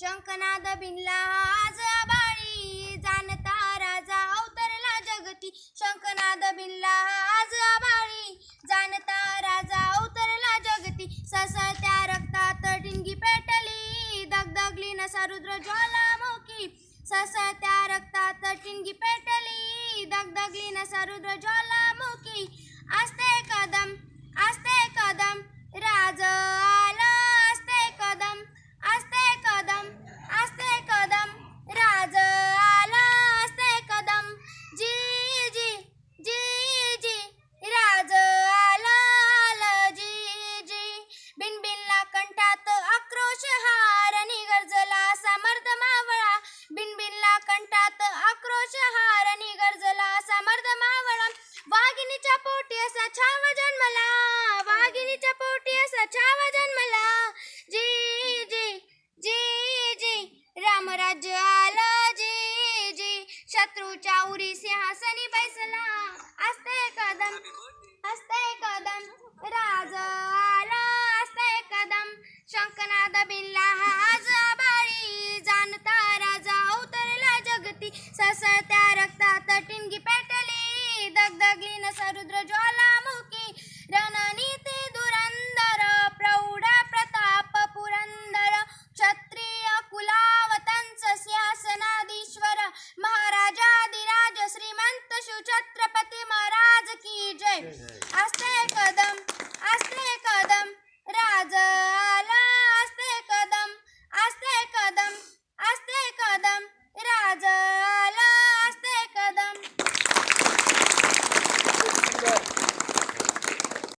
शंखनाद बिनला आज आबाळी जाणता राजा अवतरला जगती. शंखनाद बिनला आज आबाळी जाणता राजा अवतरला जगती. ससत्या रक्तात टिंगी पेटली दगदगली नसा रुद्र ज्वालामुखी ससत्या रक्तात टिंगी पेटली दगदगली नसा रुद्र ज्वाला वाघिणीच्या पोटी असा छाव जन्मला. वाघिणीच्या पोटी असा छाव जन्मला. जी जी जी जी रामराज्य आलं. जी जी शत्रूच्या उरी सिंहासनी बैसला. असते कदम असते कदम राज आला. असते कदम शंकनाद बिनला आज बाळी जाणता राजा उतरला जगती. दगदगली नसा रुद्र ज्वालामुखी रणनीती धुरंधर प्रौढ प्रताप पुरंदर क्षत्रिय कुलावतंच सिंहासनाधीश्वर महाराजाधिराज श्रीमंत शिवछत्रपती महाराज की जय। आस्ते कदम।